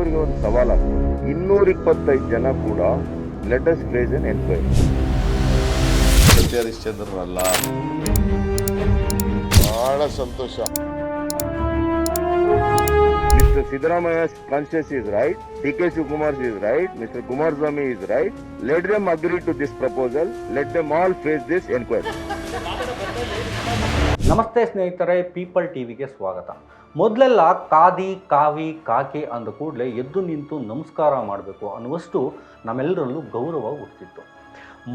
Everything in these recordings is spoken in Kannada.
ಅವರಿಗೆ ಒಂದು ಸವಾಲಾಗ್ತದೆ ಇನ್ನೂರ ಇಪ್ಪತ್ತೈದು ಜನ ಕೂಡ ಲೆಟಸ್ ಪ್ಲೇಸ್ ಅನ್ ಎನ್ಕ್ವೈರಿ ಸತ್ಯ ಹರಿಶ್ಚಂದ್ರನಲ್ಲ ಬಹಳ ಸಂತೋಷ. Mister Siddaramaiah conscious is right D K Shivakumar is right mister Kumaraswamy is right let them agree to this proposal let them all face this enquiry ನಮಸ್ತೆ ಸ್ನೇಹಿತರೆ ಪೀಪಲ್ ಟಿವಿಗೆ ಸ್ವಾಗತ. ಮೊದಲೆಲ್ಲ ಕಾದಿ, ಕಾವಿ, ಕಾಕೆ ಅಂದ ಕೂಡಲೇ ಎದ್ದು ನಿಂತು ನಮಸ್ಕಾರ ಮಾಡಬೇಕು ಅನ್ನುವಷ್ಟು ನಮ್ಮೆಲ್ಲರಲ್ಲೂ ಗೌರವ ಹುಟ್ಟಿತ್ತು.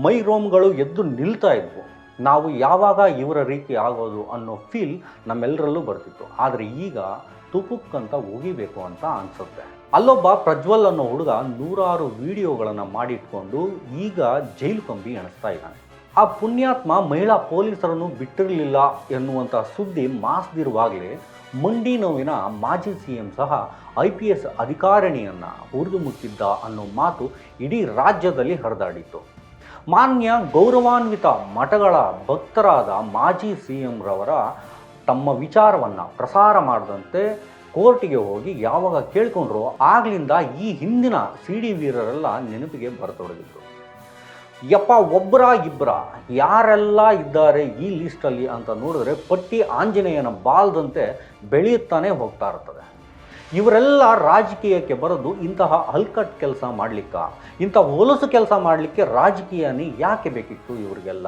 ಮೈ ರೋಮ್ಗಳು ಎದ್ದು ನಿಲ್ತಾ ಇದ್ವು. ನಾವು ಯಾವಾಗ ಇವರ ರೀತಿ ಆಗೋದು ಅನ್ನೋ ಫೀಲ್ ನಮ್ಮೆಲ್ಲರಲ್ಲೂ ಬರ್ತಿತ್ತು. ಆದರೆ ಈಗ ತುಪುಕ್ಕಂತ ಹೋಗಿಬೇಕು ಅಂತ ಅನಿಸುತ್ತೆ. ಅಲ್ಲೊಬ್ಬ ಪ್ರಜ್ವಲ್ ಅನ್ನೋ ಹುಡುಗ ನೂರಾರು ವಿಡಿಯೋಗಳನ್ನು ಮಾಡಿಟ್ಕೊಂಡು ಈಗ ಜೈಲು ಕಂಬಿ ಎಣಿಸ್ತಾ ಇದ್ದಾನೆ. ಆ ಪುಣ್ಯಾತ್ಮ ಮಹಿಳಾ ಪೊಲೀಸರನ್ನು ಬಿಟ್ಟಿರಲಿಲ್ಲ ಎನ್ನುವಂಥ ಸುದ್ದಿ ಮಾಸ್ದಿರುವಾಗಲೇ ಮಂಡಿ ನೋವಿನ ಮಾಜಿ ಸಿ ಎಂ ಸಹ ಐ ಪಿ ಎಸ್ ಅಧಿಕಾರಿಣಿಯನ್ನು ಹುರಿದು ಮುಟ್ಟಿದ್ದ ಅನ್ನೋ ಮಾತು ಇಡೀ ರಾಜ್ಯದಲ್ಲಿ ಹರಿದಾಡಿತ್ತು. ಮಾನ್ಯ ಗೌರವಾನ್ವಿತ ಮಠಗಳ ಭಕ್ತರಾದ ಮಾಜಿ ಸಿ ಎಂರವರ ತಮ್ಮ ವಿಚಾರವನ್ನು ಪ್ರಸಾರ ಮಾಡದಂತೆ ಕೋರ್ಟಿಗೆ ಹೋಗಿ ಯಾವಾಗ ಕೇಳ್ಕೊಂಡ್ರೋ ಆಗಲಿಂದ ಈ ಹಿಂದಿನ ಸಿ ಡಿ ವೀರರೆಲ್ಲ ನೆನಪಿಗೆ ಬರತೊಡಗಿದ್ರು. ಯಪ್ಪ ಒಬ್ಬರ ಇಬ್ಬರ ಯಾರೆಲ್ಲ ಇದ್ದಾರೆ ಈ ಲಿಸ್ಟಲ್ಲಿ ಅಂತ ನೋಡಿದ್ರೆ ಪಟ್ಟಿ ಆಂಜನೇಯನ ಬಾಲ್ದಂತೆ ಬೆಳೆಯುತ್ತಾನೆ ಹೋಗ್ತಾ ಇರ್ತದೆ. ಇವರೆಲ್ಲ ರಾಜಕೀಯಕ್ಕೆ ಬರೋದು ಇಂತಹ ಹಲ್ಕಟ್ ಕೆಲಸ ಮಾಡಲಿಕ್ಕ? ಇಂಥ ಹೊಲಸು ಕೆಲಸ ಮಾಡಲಿಕ್ಕೆ ರಾಜಕೀಯನೇ ಯಾಕೆ ಬೇಕಿತ್ತು ಇವರಿಗೆಲ್ಲ?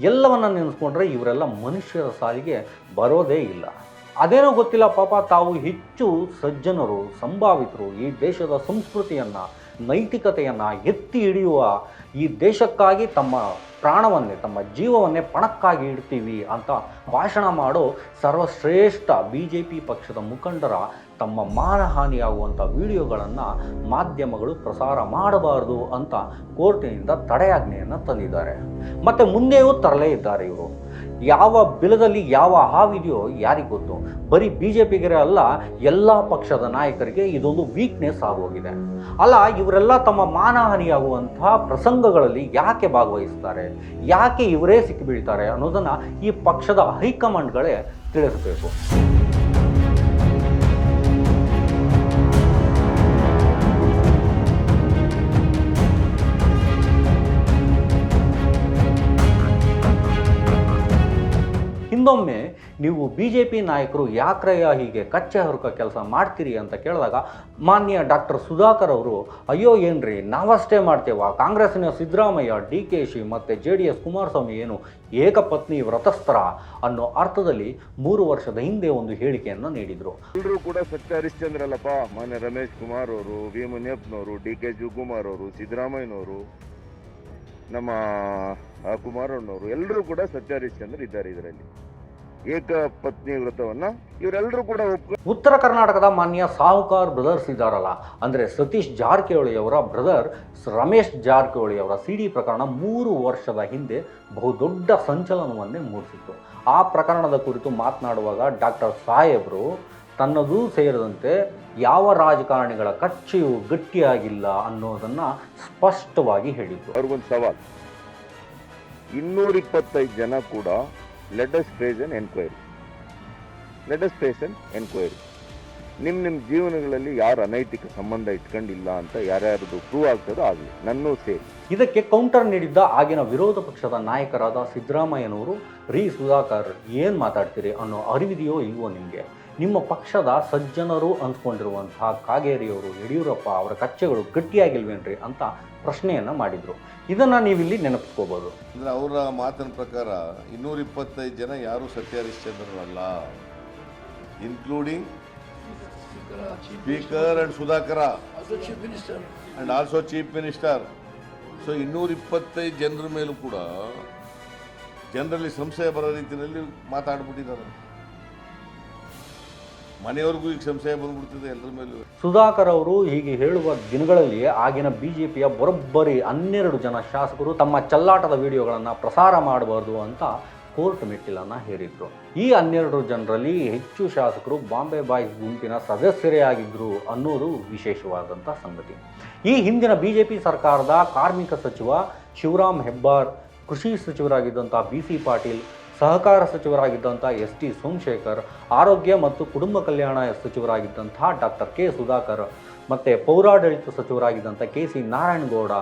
ಎಲ್ಲವನ್ನು ನೆನೆಸ್ಕೊಂಡ್ರೆ ಇವರೆಲ್ಲ ಮನುಷ್ಯರ ಸಾಲಿಗೆ ಬರೋದೇ ಇಲ್ಲ. ಅದೇನೋ ಗೊತ್ತಿಲ್ಲ ಪಾಪ, ತಾವು ಹೆಚ್ಚು ಸಜ್ಜನರು, ಸಂಭಾವಿತರು ಈ ದೇಶದ ಸಂಸ್ಕೃತಿಯನ್ನು, ನೈತಿಕತೆಯನ್ನು ಎತ್ತಿ ಹಿಡಿಯುವ ಈ ದೇಶಕ್ಕಾಗಿ ತಮ್ಮ ಪ್ರಾಣವನ್ನೇ, ತಮ್ಮ ಜೀವವನ್ನೇ ಪಣಕ್ಕಾಗಿ ಇಡ್ತೀವಿ ಅಂತ ಭಾಷಣ ಮಾಡೋ ಸರ್ವಶ್ರೇಷ್ಠ ಬಿ ಜೆ ಪಿ ಪಕ್ಷದ ಮುಖಂಡರ ತಮ್ಮ ಮಾನಹಾನಿಯಾಗುವಂಥ ವಿಡಿಯೋಗಳನ್ನು ಮಾಧ್ಯಮಗಳು ಪ್ರಸಾರ ಮಾಡಬಾರದು ಅಂತ ಕೋರ್ಟಿನಿಂದ ತಡೆಯಾಜ್ಞೆಯನ್ನು ತಂದಿದ್ದಾರೆ. ಮತ್ತು ಮುಂದೆಯೂ ತರಲೇ ಇದ್ದಾರೆ ಇವರು. ಯಾವ ಬಿಲದಲ್ಲಿ ಯಾವ ಹಾವಿದೆಯೋ ಯಾರಿಗೆ ಗೊತ್ತು? ಬರೀ ಬಿ ಜೆ ಅಲ್ಲ, ಎಲ್ಲ ಪಕ್ಷದ ನಾಯಕರಿಗೆ ಇದೊಂದು ವೀಕ್ನೆಸ್ ಆಗೋಗಿದೆ. ಅಲ್ಲ, ಇವರೆಲ್ಲ ತಮ್ಮ ಮಾನಹಾನಿಯಾಗುವಂತಹ ಪ್ರಸಂಗಗಳಲ್ಲಿ ಯಾಕೆ ಭಾಗವಹಿಸ್ತಾರೆ? ಯಾಕೆ ಇವರೇ ಸಿಕ್ಕಿಬೀಳ್ತಾರೆ ಅನ್ನೋದನ್ನು ಈ ಪಕ್ಷದ ಹೈಕಮಾಂಡ್ಗಳೇ ತಿಳಿಸಬೇಕು. ಹಿಂದೊಮ್ಮೆ ನೀವು ಬಿ ಜೆ ಪಿ ನಾಯಕರು ಯಾಕ್ರಯ್ಯ ಹೀಗೆ ಕಚ್ಚೆ ಹರುಕ ಕೆಲಸ ಮಾಡ್ತೀರಿ ಅಂತ ಕೇಳಿದಾಗ ಮಾನ್ಯ ಡಾಕ್ಟರ್ ಸುಧಾಕರ್ ಅವರು, ಅಯ್ಯೋ ಏನ್ರಿ, ನಾವಷ್ಟೇ ಮಾಡ್ತೇವ? ಕಾಂಗ್ರೆಸ್ನ ಸಿದ್ದರಾಮಯ್ಯ, ಡಿ ಕೆ ಶಿ ಮತ್ತು ಜೆ ಡಿ ಎಸ್ ಕುಮಾರಸ್ವಾಮಿ ಏನು ಏಕಪತ್ನಿ ವ್ರತಸ್ತ್ರ ಅನ್ನೋ ಅರ್ಥದಲ್ಲಿ ಮೂರು ವರ್ಷದ ಹಿಂದೆ ಒಂದು ಹೇಳಿಕೆಯನ್ನು ನೀಡಿದರು. ಎಲ್ಲರೂ ಕೂಡ ಸತ್ಯ ಹರಿಶ್ಚಂದ್ರಲ್ಲಪ್ಪ. ಮಾನ್ಯ ರಮೇಶ್ ಕುಮಾರ್ ಅವರು, ವಿ ಮುನಿಯಪ್ಪನವರು, ಡಿ ಕೆ ಶಿವಕುಮಾರ್ ಅವರು, ಸಿದ್ದರಾಮಯ್ಯನವರು, ನಮ್ಮ ಕುಮಾರಣ್ಣವರು ಎಲ್ಲರೂ ಕೂಡ ಸತ್ಯ ಹರಿಶ್ಚಂದ್ರ ಇದ್ದಾರೆ ಇದರಲ್ಲಿ. ಏಕ ಪತ್ನಿ ವ್ರತವನ್ನ ಇವರೆಲ್ಲರೂ ಕೂಡ ಉತ್ತರ ಕರ್ನಾಟಕದ ಮಾನ್ಯ ಸಾಹುಕಾರ್ ಬ್ರದರ್ಸ್ ಇದ್ದಾರಲ್ಲ ಅಂದ್ರೆ ಸತೀಶ್ ಜಾರಕಿಹೊಳಿಯವರ ಬ್ರದರ್ ರಮೇಶ್ ಜಾರಕಿಹೊಳಿ ಅವರ ಸಿಡಿ ಪ್ರಕರಣ ಮೂರು ವರ್ಷದ ಹಿಂದೆ ಬಹುದೊಡ್ಡ ಸಂಚಲನವನ್ನೇ ಮೂಡಿಸಿತ್ತು. ಆ ಪ್ರಕರಣದ ಕುರಿತು ಮಾತನಾಡುವಾಗ ಡಾಕ್ಟರ್ ಸಾಹೇಬ್ರು ತನ್ನದೂ ಸೇರಿದಂತೆ ಯಾವ ರಾಜಕಾರಣಿಗಳ ಕಚ್ಚೆಯು ಗಟ್ಟಿಯಾಗಿಲ್ಲ ಅನ್ನೋದನ್ನ ಸ್ಪಷ್ಟವಾಗಿ ಹೇಳಿದ್ರು ಅವ್ರಿಗೊಂದು ಸವಾಲ್. ಇನ್ನೂರ ಇಪ್ಪತ್ತೈದು ಜನ ಕೂಡ let's face an enquiry let us face an enquiry ನಿಮ್ಮ ನಿಮ್ಮ ಜೀವನಗಳಲ್ಲಿ ಯಾರು ಅನೈತಿಕ ಸಂಬಂಧ ಇಟ್ಕೊಂಡಿಲ್ಲ ಅಂತ ಯಾರ್ಯಾರದು ಪ್ರೂವ್ ಆಗ್ತದೋ ಆಗಲಿ, ನನ್ನೂ ಸೇರಿ. ಇದಕ್ಕೆ ಕೌಂಟರ್ ನೀಡಿದ್ದ ಆಗಿನ ವಿರೋಧ ಪಕ್ಷದ ನಾಯಕರಾದ ಸಿದ್ದರಾಮಯ್ಯನವರು, ರೀ ಸುಧಾಕರ್ ಏನು ಮಾತಾಡ್ತೀರಿ ಅನ್ನೋ ಅರಿವಿದೆಯೋ ಇಲ್ವೋ ನಿಮಗೆ? ನಿಮ್ಮ ಪಕ್ಷದ ಸಜ್ಜನರು ಅಂದ್ಕೊಂಡಿರುವಂತಹ ಕಾಗೇರಿಯವರು ಯಡಿಯೂರಪ್ಪ ಅವರ ಕಚ್ಚೆಗಳು ಗಟ್ಟಿಯಾಗಿಲ್ವೇನ್ರಿ ಅಂತ ಪ್ರಶ್ನೆಯನ್ನು ಮಾಡಿದರು. ಇದನ್ನು ನೀವಿಲ್ಲಿ ನೆನಪಿಸ್ಕೋಬೋದು. ಅಂದರೆ ಅವರ ಮಾತಿನ ಪ್ರಕಾರ ಇನ್ನೂರ ಇಪ್ಪತ್ತೈದು ಜನ ಯಾರೂ ಸತ್ಯ ಹರಿಶ್ಚಂದ್ರನಲ್ಲ including speaker and Sudhakar and also chief minister so ಇನ್ನೂರ ಇಪ್ಪತ್ತೈದು ಜನರ ಮೇಲೂ ಕೂಡ ಜನರಲ್ಲಿ ಸಂಶಯ ಬರೋ ರೀತಿಯಲ್ಲಿ ಮಾತಾಡ್ಬಿಟ್ಟಿದ್ದಾರೆ. ಮನೆಯವ್ರಿಗೂ ಈಗ ಸಂಶಯ ಬಂದ್ಬಿಡ್ತಿದೆ ಎಲ್ಲರ ಮೇಲೂ. ಸುಧಾಕರ್ ಅವರು ಹೀಗೆ ಹೇಳುವ ದಿನಗಳಲ್ಲಿ ಆಗಿನ ಬಿಜೆಪಿಯ ಬರೋಬ್ಬರಿ ಹನ್ನೆರಡು ಜನ ಶಾಸಕರು ತಮ್ಮ ಚಲ್ಲಾಟದ ವಿಡಿಯೋಗಳನ್ನು ಪ್ರಸಾರ ಮಾಡಬಾರ್ದು ಅಂತ ಕೋರ್ಟ್ ಮೆಟ್ಟಿಲನ್ನು ಹೇರಿದ್ರು. ಈ ಹನ್ನೆರಡು ಜನರಲ್ಲಿ ಹೆಚ್ಚು ಶಾಸಕರು ಬಾಂಬೆ ಬಾಯ್ಸ್ ಗುಂಪಿನ ಸದಸ್ಯರೇ ಆಗಿದ್ರು ಅನ್ನೋದು ವಿಶೇಷವಾದಂಥ ಸಂಗತಿ. ಈ ಹಿಂದಿನ ಬಿ ಜೆ ಪಿ ಸರ್ಕಾರದ ಕಾರ್ಮಿಕ ಸಚಿವ ಶಿವರಾಮ್ ಹೆಬ್ಬಾರ್, ಕೃಷಿ ಸಚಿವರಾಗಿದ್ದಂಥ ಬಿ ಸಿ ಪಾಟೀಲ್ ಸಹಕಾರ ಸಚಿವರಾಗಿದ್ದಂಥ ಎಸ್ ಟಿ ಸೋಮಶೇಖರ್, ಆರೋಗ್ಯ ಮತ್ತು ಕುಟುಂಬ ಕಲ್ಯಾಣ ಸಚಿವರಾಗಿದ್ದಂಥ ಡಾಕ್ಟರ್ ಕೆ ಸುಧಾಕರ್, ಮತ್ತು ಪೌರಾಡಳಿತ ಸಚಿವರಾಗಿದ್ದಂಥ ಕೆ ಸಿ ನಾರಾಯಣಗೌಡ,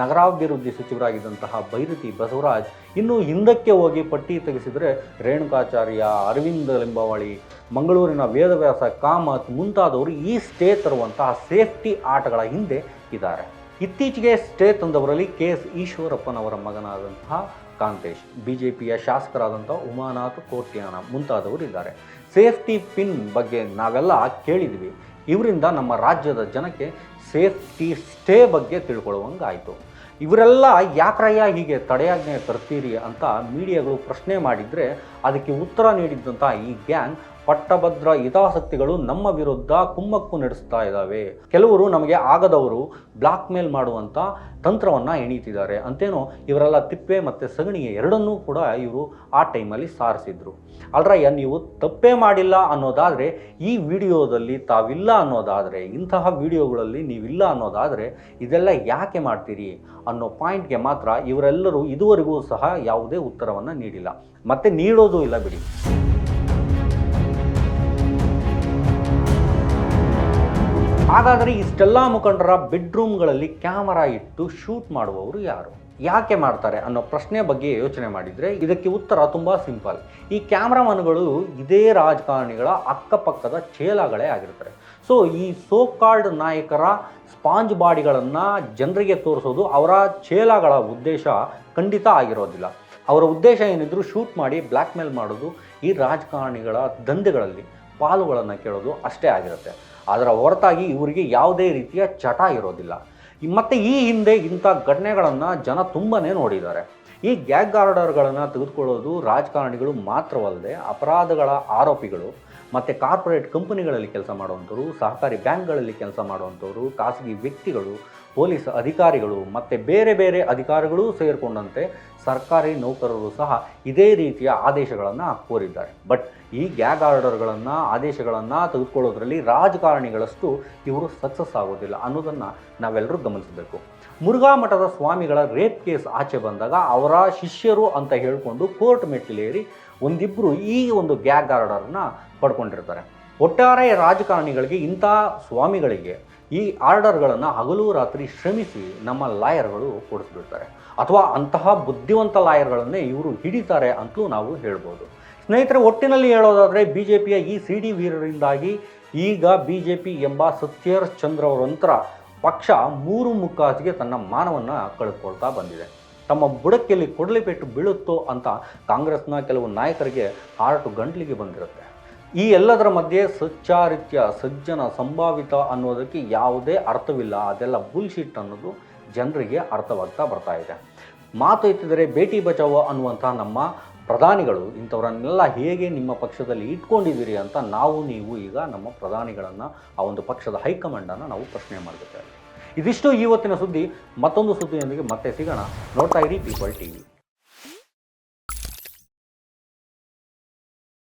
ನಗರಾಭಿವೃದ್ಧಿ ಸಚಿವರಾಗಿದ್ದಂತಹ ಬೈರತಿ ಬಸವರಾಜ್, ಇನ್ನು ಹಿಂದಕ್ಕೆ ಹೋಗಿ ಪಟ್ಟಿ ತೆಗೆಸಿದರೆ ರೇಣುಕಾಚಾರ್ಯ, ಅರವಿಂದ ಲಿಂಬಾವಳಿ, ಮಂಗಳೂರಿನ ವೇದವ್ಯಾಸ ಕಾಮತ್ ಮುಂತಾದವರು ಈ ಸ್ಟೇ ತರುವಂತಹ ಸೇಫ್ಟಿ ಆಟಗಳ ಹಿಂದೆ ಇದ್ದಾರೆ. ಇತ್ತೀಚೆಗೆ ಸ್ಟೇ ತಂದವರಲ್ಲಿ ಕೆ ಎಸ್ ಈಶ್ವರಪ್ಪನವರ ಮಗನಾದಂತಹ ಕಾಂತೇಶ್. ಬಿಜೆಪಿಯ ಶಾಸಕರಾದಂಥ ಉಮಾನಾಥ್ ಕೋಟ್ಯಾನ ಮುಂತಾದವರು ಇದ್ದಾರೆ. ಸೇಫ್ಟಿ ಪಿನ್ ಬಗ್ಗೆ ನಾವೆಲ್ಲ ಕೇಳಿದ್ವಿ. ಇವರಿಂದ ನಮ್ಮ ರಾಜ್ಯದ ಜನಕ್ಕೆ ಸೇಫ್ಟಿ ಸ್ಟೇ ಬಗ್ಗೆ ತಿಳ್ಕೊಳ್ಳುವಂಗಾಯಿತು. ಇವರೆಲ್ಲ ಯಾಕ್ರಯ್ಯ ಹೀಗೆ ತಡೆಯಾಜ್ಞೆ ತರ್ತೀರಿ ಅಂತ ಮೀಡಿಯಾಗಳು ಪ್ರಶ್ನೆ ಮಾಡಿದರೆ ಅದಕ್ಕೆ ಉತ್ತರ ನೀಡಿದ್ದಂಥ ಈ ಗ್ಯಾಂಗ್ ಪಟ್ಟಭದ್ರ ಹಿತಾಸಕ್ತಿಗಳು ನಮ್ಮ ವಿರುದ್ಧ ಕುಮ್ಮಕ್ಕು ನಡೆಸ್ತಾ ಇದ್ದಾವೆ. ಕೆಲವರು ನಮಗೆ ಆಗದವರು ಬ್ಲಾಕ್ ಮೇಲ್ ಮಾಡುವಂಥ ತಂತ್ರವನ್ನು ಎಣೀತಿದ್ದಾರೆ. ಅಂತೇನೋ ಇವರೆಲ್ಲ ತಿಪ್ಪೆ ಮತ್ತು ಸಗಣಿಗೆ ಎರಡನ್ನೂ ಕೂಡ ಇವರು ಆ ಟೈಮಲ್ಲಿ ಸಾರಿಸಿದ್ರು. ಅಲ್ರಯ್ಯ ನೀವು ತಪ್ಪೇ ಮಾಡಿಲ್ಲ ಅನ್ನೋದಾದರೆ ಈ ವಿಡಿಯೋದಲ್ಲಿ ತಾವಿಲ್ಲ ಅನ್ನೋದಾದರೆ, ಇಂತಹ ವಿಡಿಯೋಗಳಲ್ಲಿ ನೀವಿಲ್ಲ ಅನ್ನೋದಾದರೆ ಇದೆಲ್ಲ ಯಾಕೆ ಮಾಡ್ತೀರಿ ಅನ್ನೋ ಪಾಯಿಂಟ್ಗೆ ಮಾತ್ರ ಇವರೆಲ್ಲರೂ ಇದುವರೆಗೂ ಸಹ ಯಾವುದೇ ಉತ್ತರವನ್ನು ನೀಡಿಲ್ಲ. ಮತ್ತೆ ನೀಡೋದು ಇಲ್ಲ ಬಿಡಿ. ಹಾಗಾದರೆ ಇಷ್ಟೆಲ್ಲ ಮುಖಂಡರ ಬೆಡ್ರೂಮ್ಗಳಲ್ಲಿ ಕ್ಯಾಮರಾ ಇಟ್ಟು ಶೂಟ್ ಮಾಡುವವರು ಯಾರು? ಯಾಕೆ ಮಾಡ್ತಾರೆ ಅನ್ನೋ ಪ್ರಶ್ನೆ ಬಗ್ಗೆ ಯೋಚನೆ ಮಾಡಿದರೆ ಇದಕ್ಕೆ ಉತ್ತರ ತುಂಬ ಸಿಂಪಲ್. ಈ ಕ್ಯಾಮ್ರಾಮನ್ಗಳು ಇದೇ ರಾಜಕಾರಣಿಗಳ ಅಕ್ಕಪಕ್ಕದ ಚೇಲಾಗಳೇ ಆಗಿರ್ತಾರೆ. ಸೊ, ಈ ಸೋ ಕಾಲ್ಡ್ ನಾಯಕರ ಸ್ಪಾಂಜ್ ಬಾಡಿಗಳನ್ನು ಜನರಿಗೆ ತೋರಿಸೋದು ಅವರ ಚೇಲಾಗಳ ಉದ್ದೇಶ ಖಂಡಿತ ಆಗಿರೋದಿಲ್ಲ. ಅವರ ಉದ್ದೇಶ ಏನಿದ್ರು ಶೂಟ್ ಮಾಡಿ ಬ್ಲ್ಯಾಕ್ಮೇಲ್ ಮಾಡೋದು ಈ ರಾಜಕಾರಣಿಗಳ ದಂಧೆಗಳಲ್ಲಿ ಪಾಲುಗಳನ್ನು ಕೇಳೋದು ಅಷ್ಟೇ ಆಗಿರುತ್ತೆ. ಅದರ ಹೊರತಾಗಿ ಇವರಿಗೆ ಯಾವುದೇ ರೀತಿಯ ಚಟ ಇರೋದಿಲ್ಲ. ಮತ್ತು ಈ ಹಿಂದೆ ಇಂಥ ಘಟನೆಗಳನ್ನು ಜನ ತುಂಬಾ ನೋಡಿದ್ದಾರೆ. ಈ ಗ್ಯಾಗ್ ಗಾರ್ಡರ್ಗಳನ್ನು ತೆಗೆದುಕೊಳ್ಳೋದು ರಾಜಕಾರಣಿಗಳು ಮಾತ್ರವಲ್ಲದೆ ಅಪರಾಧಗಳ ಆರೋಪಿಗಳು, ಮತ್ತು ಕಾರ್ಪೊರೇಟ್ ಕಂಪನಿಗಳಲ್ಲಿ ಕೆಲಸ ಮಾಡುವಂಥವ್ರು, ಸಹಕಾರಿ ಬ್ಯಾಂಕ್ಗಳಲ್ಲಿ ಕೆಲಸ ಮಾಡುವಂಥವ್ರು, ಖಾಸಗಿ ವ್ಯಕ್ತಿಗಳು ಪೊಲೀಸ್ ಅಧಿಕಾರಿಗಳು ಮತ್ತು ಬೇರೆ ಬೇರೆ ಅಧಿಕಾರಿಗಳೂ ಸೇರಿಕೊಂಡಂತೆ ಸರ್ಕಾರಿ ನೌಕರರು ಸಹ ಇದೇ ರೀತಿಯ ಆದೇಶಗಳನ್ನು ಕೋರಿದ್ದಾರೆ. ಬಟ್ ಈ ಗ್ಯಾಗ್ ಆರ್ಡರ್ಗಳನ್ನು ಆದೇಶಗಳನ್ನು ತೆಗೆದುಕೊಳ್ಳೋದ್ರಲ್ಲಿ ರಾಜಕಾರಣಿಗಳಷ್ಟು ಇವರು ಸಕ್ಸಸ್ ಆಗೋದಿಲ್ಲ ಅನ್ನೋದನ್ನು ನಾವೆಲ್ಲರೂ ಗಮನಿಸಬೇಕು. ಮುರುಘಾ ಮಠದ ಸ್ವಾಮಿಗಳ ರೇಪ್ ಕೇಸ್ ಆಚೆ ಬಂದಾಗ ಅವರ ಶಿಷ್ಯರು ಅಂತ ಹೇಳಿಕೊಂಡು ಕೋರ್ಟ್ ಮೆಟ್ಟಿಲೇರಿ ಒಂದಿಬ್ಬರು ಈ ಒಂದು ಗ್ಯಾಗ್ ಆರ್ಡರ್ನ ಪಡ್ಕೊಂಡಿರ್ತಾರೆ. ಒಟ್ಟಾರೆ ರಾಜಕಾರಣಿಗಳಿಗೆ ಇಂಥ ಸ್ವಾಮಿಗಳಿಗೆ ಈ ಆರ್ಡರ್ಗಳನ್ನು ಹಗಲು ರಾತ್ರಿ ಶ್ರಮಿಸಿ ನಮ್ಮ ಲಾಯರ್ಗಳು ಕೊಡಿಸ್ಬಿಡ್ತಾರೆ. ಅಥವಾ ಅಂತಹ ಬುದ್ಧಿವಂತ ಲಾಯರ್ಗಳನ್ನೇ ಇವರು ಹಿಡಿತಾರೆ ಅಂತಲೂ ನಾವು ಹೇಳ್ಬೋದು. ಸ್ನೇಹಿತರೆ, ಒಟ್ಟಿನಲ್ಲಿ ಹೇಳೋದಾದರೆ ಬಿ ಜೆ ಪಿಯ ಈ ಸಿ ಡಿ ವೀರರಿಂದಾಗಿ ಈಗ ಬಿ ಜೆ ಪಿ ಎಂಬ ಸತ್ಯರ್ ಚಂದ್ರ ಅವರಂತರ ಪಕ್ಷ ಮೂರು ಮುಕ್ಕಾಸಿಗೆ ತನ್ನ ಮಾನವನ್ನು ಕಳೆದುಕೊಳ್ತಾ ಬಂದಿದೆ. ತಮ್ಮ ಬುಡಕ್ಕೆಲ್ಲಿ ಕೊಡಲಿ ಪೆಟ್ಟು ಬೀಳುತ್ತೋ ಅಂತ ಕಾಂಗ್ರೆಸ್ನ ಕೆಲವು ನಾಯಕರಿಗೆ ಹಾರ್ಟು ಗಂಟ್ಲಿಗೆ ಬಂದಿರುತ್ತೆ. ಈ ಎಲ್ಲದರ ಮಧ್ಯೆ ಸಚ್ಚಾರಿತ್ಯ, ಸಜ್ಜನ, ಸಂಭಾವಿತ ಅನ್ನೋದಕ್ಕೆ ಯಾವುದೇ ಅರ್ಥವಿಲ್ಲ. ಅದೆಲ್ಲ ಬುಲ್ಶಿಟ್ ಅನ್ನೋದು ಜನರಿಗೆ ಅರ್ಥವಾಗ್ತಾ ಬರ್ತಾ ಇದೆ. ಮಾತು ಎತ್ತಿದರೆ ಭೇಟಿ ಬಚಾವೋ ಅನ್ನುವಂಥ ನಮ್ಮ ಪ್ರಧಾನಿಗಳು, ಇಂಥವರನ್ನೆಲ್ಲ ಹೇಗೆ ನಿಮ್ಮ ಪಕ್ಷದಲ್ಲಿ ಇಟ್ಕೊಂಡಿದ್ದೀರಿ ಅಂತ ನಾವು, ನೀವು ಈಗ ನಮ್ಮ ಪ್ರಧಾನಿಗಳನ್ನು, ಆ ಒಂದು ಪಕ್ಷದ ಹೈಕಮಾಂಡನ್ನು ನಾವು ಪ್ರಶ್ನೆ ಮಾಡಬೇಕಾಗಿದೆ. ಇದಿಷ್ಟು ಇವತ್ತಿನ ಸುದ್ದಿ. ಮತ್ತೊಂದು ಸುದ್ದಿಯೊಂದಿಗೆ ಮತ್ತೆ ಸಿಗೋಣ. ನೋಡ್ತಾ ಇರಿ ಪೀಪಲ್ ಟಿವಿ